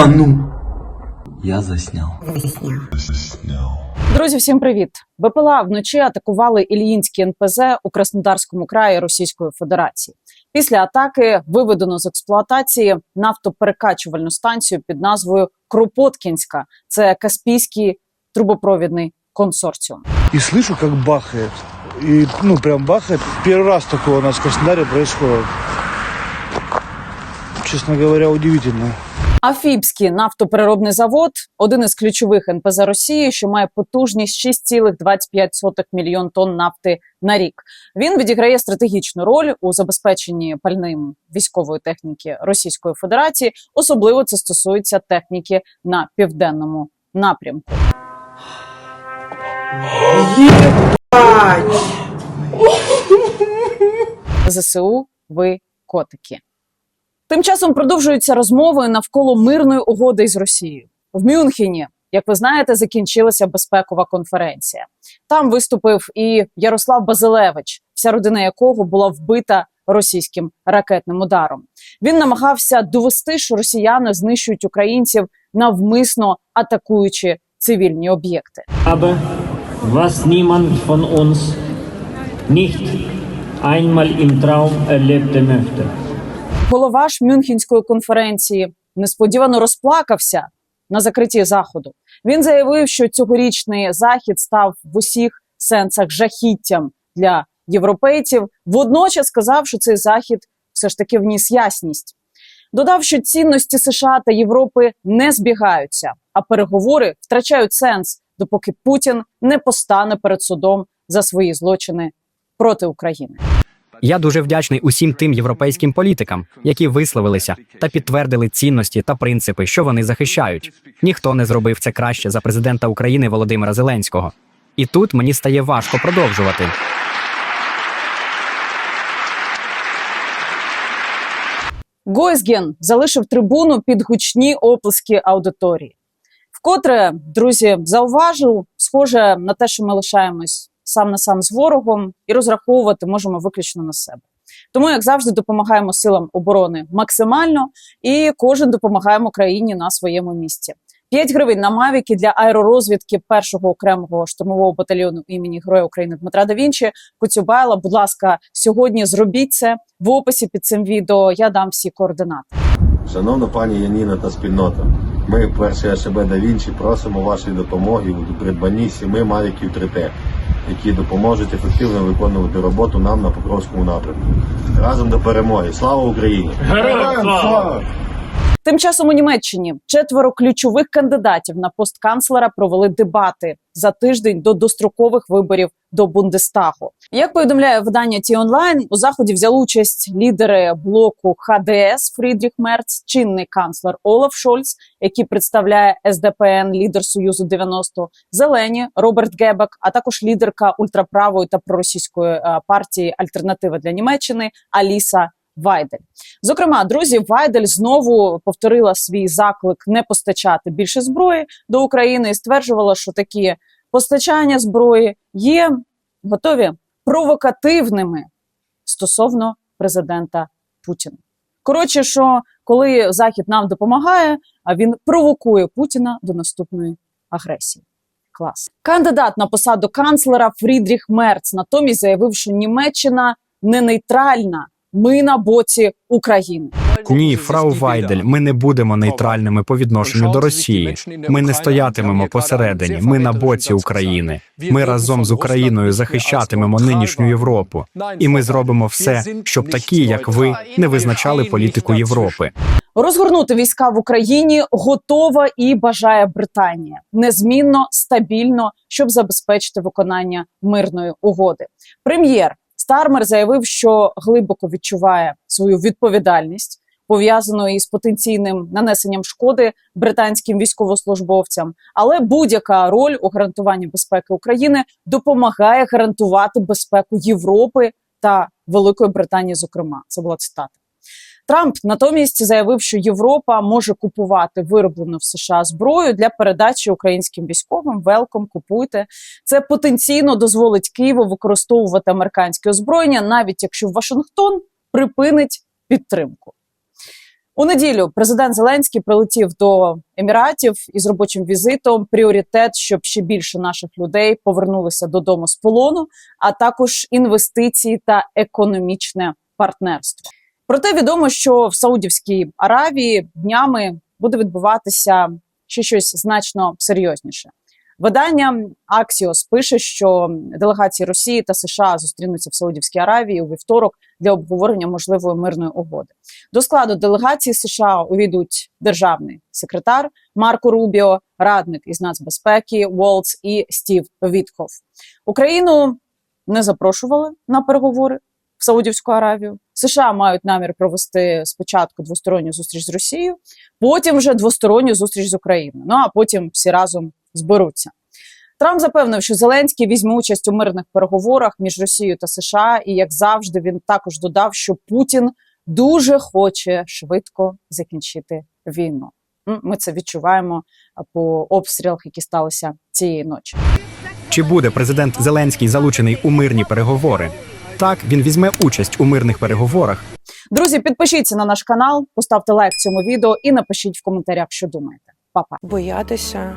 Да ну. Я заснял. Друзі, всім привіт! БПЛА вночі атакували Ільїнський НПЗ у Краснодарському краї Російської Федерації. Після атаки виведено з експлуатації нафтоперекачувальну станцію під назвою Кропоткінська. Це Каспійський трубопровідний консорціум. и слышу, как бахает. И, ну, прям бахает. Первый раз такое у нас в Краснодаре происходит. Честно говоря, удивительно. Афіпський нафтопереробний завод один із ключових НПЗ Росії, що має потужність 6,25 мільйон тонн нафти на рік. Він відіграє стратегічну роль у забезпеченні пальним військової техніки Російської Федерації. Особливо це стосується техніки на південному напрямку. ЗСУ ви котики. Тим часом продовжуються розмови навколо мирної угоди із Росією в Мюнхені. Як ви знаєте, закінчилася безпекова конференція. Там виступив і Ярослав Базилевич, вся родина якого була вбита російським ракетним ударом. Він намагався довести, що росіяни знищують українців навмисно атакуючи цивільні об'єкти. habe, was niemand von uns nicht einmal im Traum erleben möchte. Голова ж Мюнхенської конференції несподівано розплакався на закритті заходу. Він заявив, що цьогорічний захід став в усіх сенсах жахіттям для європейців. Водночас сказав, що цей захід все ж таки вніс ясність. Додав, що цінності США та Європи не збігаються, а переговори втрачають сенс, допоки Путін не постане перед судом за свої злочини проти України. Я дуже вдячний усім тим європейським політикам, які висловилися та підтвердили цінності та принципи, що вони захищають. Ніхто не зробив це краще за президента України Володимира Зеленського. І тут мені стає важко продовжувати. Гойсген залишив трибуну під гучні оплески аудиторії. Вкотре, друзі, зауважу, схоже на те, що ми лишаємось сам на сам з ворогом і розраховувати можемо виключно на себе. Тому, як завжди, допомагаємо силам оборони максимально, і кожен допомагаємо країні на своєму місці. 5 гривень на мавіки для аеророзвідки першого окремого штурмового батальйону імені Героя України Дмитра да Вінчі. Будь ласка, сьогодні зробіть це в описі під цим відео. Я дам всі координати. Шановна пані Яніна та спільнота, ми, перший АШБ да Вінчі, просимо вашої допомоги у придбанні сіми Мавіків 3Т, які допоможуть ефективно виконувати роботу нам на Покровському напрямку. Разом до перемоги! Слава Україні! Героям слава! Тим часом у Німеччині четверо ключових кандидатів на пост канцлера провели дебати за тиждень до дострокових виборів до Бундестагу. Як повідомляє видання Ті онлайн, у заході взяли участь лідери блоку ХДС Фрідріх Мерц, чинний канцлер Олаф Шольц, який представляє СДПН, лідер Союзу 90, зелені Роберт Гебек, а також лідерка ультраправої та проросійської е, партії Альтернатива для Німеччини Аліса Вайдель. Зокрема, друзі, Вайдель знову повторила свій заклик не постачати більше зброї до України і стверджувала, що такі постачання зброї є готові провокативними стосовно президента Путіна. Коротше, що коли Захід нам допомагає, а він провокує Путіна до наступної агресії. Клас. Кандидат на посаду канцлера Фрідріх Мерц натомість заявив, що Німеччина не нейтральна. Ми на боці України. Ні, фрау Вайдель, ми не будемо нейтральними по відношенню до Росії. Ми не стоятимемо посередині. Ми на боці України. Ми разом з Україною захищатимемо нинішню Європу. І ми зробимо все, щоб такі, як ви, не визначали політику Європи. Розгорнути війська в Україні готова і бажає Британія незмінно стабільно, щоб забезпечити виконання мирної угоди. Прем'єр Стармер заявив, що глибоко відчуває свою відповідальність пов'язану із потенційним нанесенням шкоди британським військовослужбовцям. Але будь-яка роль у гарантуванні безпеки України допомагає гарантувати безпеку Європи та Великої Британії. Зокрема, це була цитата. Трамп натомість заявив, що Європа може купувати вироблену в США зброю для передачі українським військовим. Велком купуйте. Це потенційно дозволить Києву використовувати американське озброєння, навіть якщо Вашингтон припинить підтримку. У неділю президент Зеленський прилетів до Еміратів із робочим візитом. Пріоритет, щоб ще більше наших людей повернулися додому з полону, а також інвестиції та економічне партнерство. Проте відомо, що в Саудівській Аравії днями буде відбуватися ще щось значно серйозніше. Видання Axios пише, що делегації Росії та США зустрінуться в Саудівській Аравії у вівторок для обговорення можливої мирної угоди. До складу делегації США увійдуть державний секретар Марко Рубіо, радник із нацбезпеки Волц і Стів Вітков. Україну не запрошували на переговори в Саудівську Аравію. США мають намір провести спочатку двосторонню зустріч з Росією, потім вже двосторонню зустріч з Україною. Ну а потім всі разом зберуться. Трамп запевнив, що Зеленський візьме участь у мирних переговорах між Росією та США, і як завжди, він також додав, що Путін дуже хоче швидко закінчити війну. Ми це відчуваємо по обстрілах, які сталися цієї ночі. Чи буде президент Зеленський залучений у мирні переговори? Так, він візьме участь у мирних переговорах, Друзі, підпишіться на наш канал, поставте лайк цьому відео і напишіть в коментарях, що думаєте. Па-па. Боятися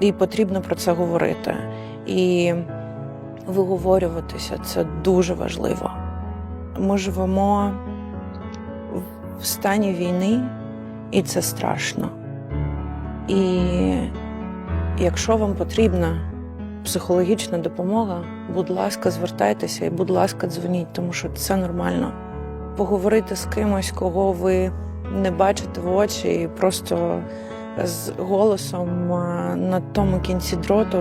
і потрібно про це говорити. І виговорюватися це дуже важливо. Ми живемо в стані війни, і це страшно. І якщо вам потрібна психологічна допомога, будь ласка, звертайтеся і, будь ласка, дзвоніть, тому що це нормально поговорити з кимось, кого ви не бачите в очі, і просто з голосом на тому кінці дроту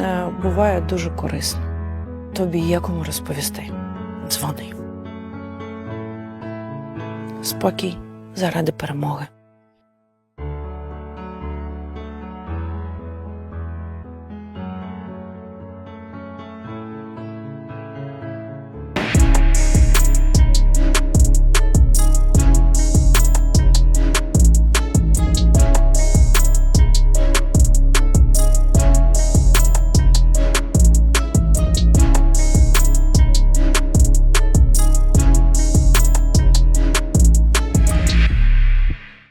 е, буває дуже корисно. Тобі є кому розповісти. Дзвони. Спокій заради перемоги.